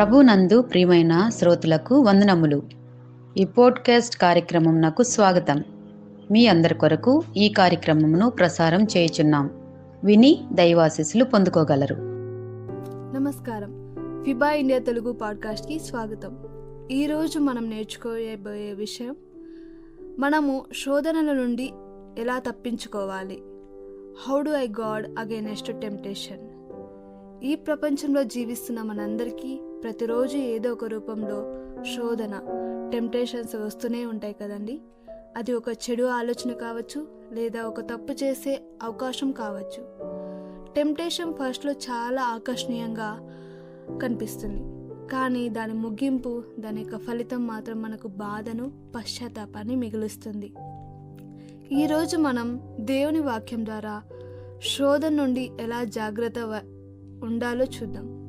ప్రభునందు ప్రియమైన శ్రోతలకు వందనములు. ఈ పోడ్కాస్ట్ కార్యక్రమం నాకు స్వాగతం. మీ అందరి కొరకు ఈ కార్యక్రమమును ప్రసారం చేయుచున్నాం. విని దైవాశీస్సులు పొందుకోగలరు. నమస్కారం. ఫిబా ఇండియా తెలుగు పాడ్కాస్ట్కి స్వాగతం. ఈరోజు మనం నేర్చుకోబోయే విషయం మనము శోధనల నుండి ఎలా తప్పించుకోవాలి? How do I guard against temptation ఈ ప్రపంచంలో జీవిస్తున్న మనందరికీ ప్రతిరోజు ఏదో ఒక రూపంలో శోధన టెంప్టేషన్స్ వస్తూనే ఉంటాయి కదండి. అది ఒక చెడు ఆలోచన కావచ్చు లేదా ఒక తప్పు చేసే అవకాశం కావచ్చు. టెంప్టేషన్ ఫస్ట్లో చాలా ఆకర్షణీయంగా కనిపిస్తుంది. కానీ దాని ముగింపు దాని యొక్క ఫలితం మాత్రం మనకు బాధను పశ్చాత్తాపాన్ని మిగులుస్తుంది. ఈరోజు మనం దేవుని వాక్యం ద్వారా శోధన నుండి ఎలా జాగ్రత్త వ- ఉండాలో చూద్దాం.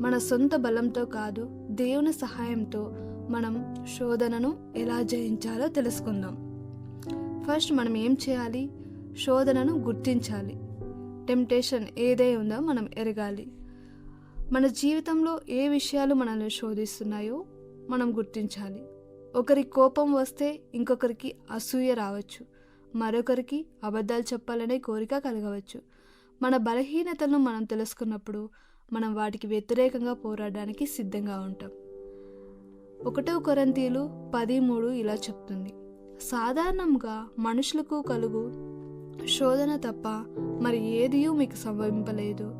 మన సొంత బలంతో కాదు దేవుని సహాయంతో మనం శోధనను ఎలా జయించాలో తెలుసుకుందాం. ఫస్ట్ మనం ఏం చేయాలి? శోధనను గుర్తించాలి. టెంప్టేషన్ ఏదై ఉందో మనం ఎరగాలి. మన జీవితంలో ఏ విషయాలు మనల్ని శోధిస్తున్నాయో మనం గుర్తించాలి. ఒకరి కోపం వస్తే ఇంకొకరికి అసూయ రావచ్చు. మరొకరికి అబద్ధాలు చెప్పాలనే కోరిక కలగవచ్చు. మన బలహీనతలను మనం తెలుసుకున్నప్పుడు మనం వాటికి వ్యతిరేకంగా పోరాడడానికి సిద్ధంగా ఉంటాం. ఒకటో కొరంతీలు పది మూడు ఇలా చెప్తుంది. సాధారణంగా మనుషులకు కలుగు శోధన తప్ప మరి ఏదియూ మీకు సంభవింపలేదు.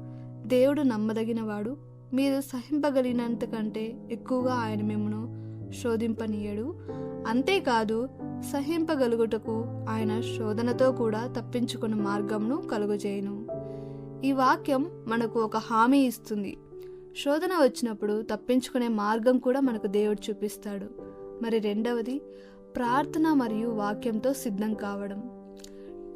దేవుడు నమ్మదగినవాడు. మీరు సహింపగలిగినంత కంటే ఎక్కువగా ఆయన మిమ్మను శోధింపనీయడు. అంతేకాదు సహింపగలుగుటకు ఆయన శోధనతో కూడా తప్పించుకున్న మార్గంను కలుగజేయను. ఈ వాక్యం మనకు ఒక హామీ ఇస్తుంది. శోధన వచ్చినప్పుడు తప్పించుకునే మార్గం కూడా మనకు దేవుడు చూపిస్తాడు. మరి రెండవది ప్రార్థన మరియు వాక్యంతో సిద్ధం కావడం.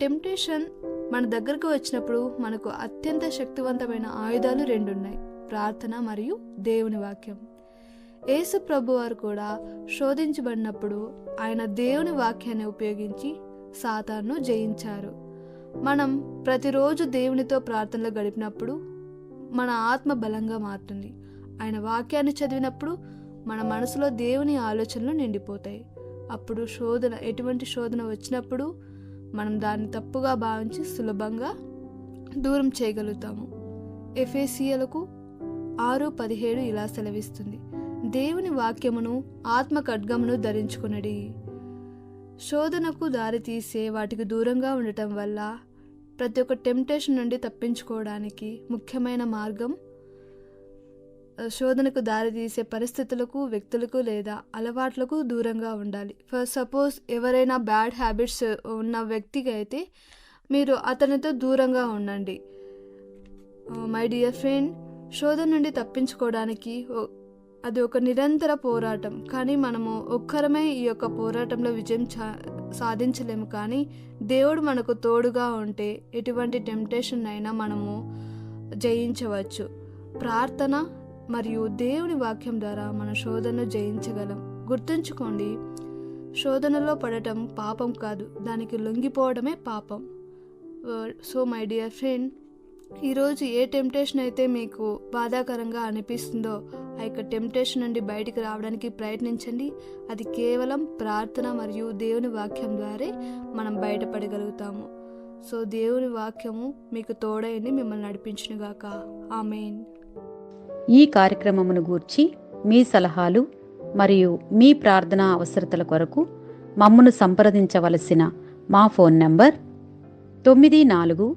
టెంప్టేషన్ మన దగ్గరకు వచ్చినప్పుడు మనకు అత్యంత శక్తివంతమైన ఆయుధాలు రెండున్నాయి ప్రార్థన మరియు దేవుని వాక్యం. యేసు ప్రభు వారు కూడా శోధించబడినప్పుడు ఆయన దేవుని వాక్యాన్ని ఉపయోగించి సాతాన్ను జయించారు. మనం ప్రతిరోజు దేవునితో ప్రార్థనలు గడిపినప్పుడు మన ఆత్మ బలంగా మారుతుంది. ఆయన వాక్యాన్ని చదివినప్పుడు మన మనసులో దేవుని ఆలోచనలు నిండిపోతాయి. అప్పుడు శోధన ఎటువంటి శోధన వచ్చినప్పుడు మనం దాన్ని తప్పుగా భావించి సులభంగా దూరం చేయగలుగుతాము. ఎఫేసియలకు ఆరు పదిహేడు ఇలా సెలవిస్తుంది. దేవుని వాక్యమును ఆత్మ ఖడ్గమును ధరించుకునడి. శోధనకు దారితీసే వాటికి దూరంగా ఉండటం వల్ల ప్రతి ఒక్క టెంప్టేషన్ నుండి తప్పించుకోవడానికి ముఖ్యమైన మార్గం శోధనకు దారితీసే పరిస్థితులకు వ్యక్తులకు లేదా అలవాట్లకు దూరంగా ఉండాలి. ఫర్ సపోజ్ ఎవరైనా బ్యాడ్ హ్యాబిట్స్ ఉన్న వ్యక్తికి అయితే మీరు అతనితో దూరంగా ఉండండి. మై డియర్ ఫ్రెండ్ శోధన నుండి తప్పించుకోవడానికి అది ఒక నిరంతర పోరాటం. కానీ మనము ఒక్కరమే ఈ యొక్క పోరాటంలో విజయం సాధించలేము. కానీ దేవుడు మనకు తోడుగా ఉంటే ఎటువంటి టెంప్టేషన్ అయినా మనము జయించవచ్చు. ప్రార్థన మరియు దేవుని వాక్యం ద్వారా మన శోధనను జయించగలం. గుర్తుంచుకోండి శోధనలో పడటం పాపం కాదు. దానికి లొంగిపోవడమే పాపం. సో మై డియర్ ఫ్రెండ్ ఈరోజు ఏ టెంప్టేషన్ అయితే మీకు బాధాకరంగా అనిపిస్తుందో ఆ యొక్క టెంప్టేషన్ నుండి బయటికి రావడానికి ప్రయత్నించండి. అది కేవలం ప్రార్థన మరియు దేవుని వాక్యం ద్వారే మనం బయటపడగలుగుతాము. సో దేవుని వాక్యము మీకు తోడైంది మిమ్మల్ని నడిపించునుగాక ఆమెన్. ఈ కార్యక్రమమును గూర్చి మీ సలహాలు మరియు మీ ప్రార్థనా అవసరతల కొరకు మమ్మను సంప్రదించవలసిన మా ఫోన్ నంబర్ తొమ్మిది నాలుగు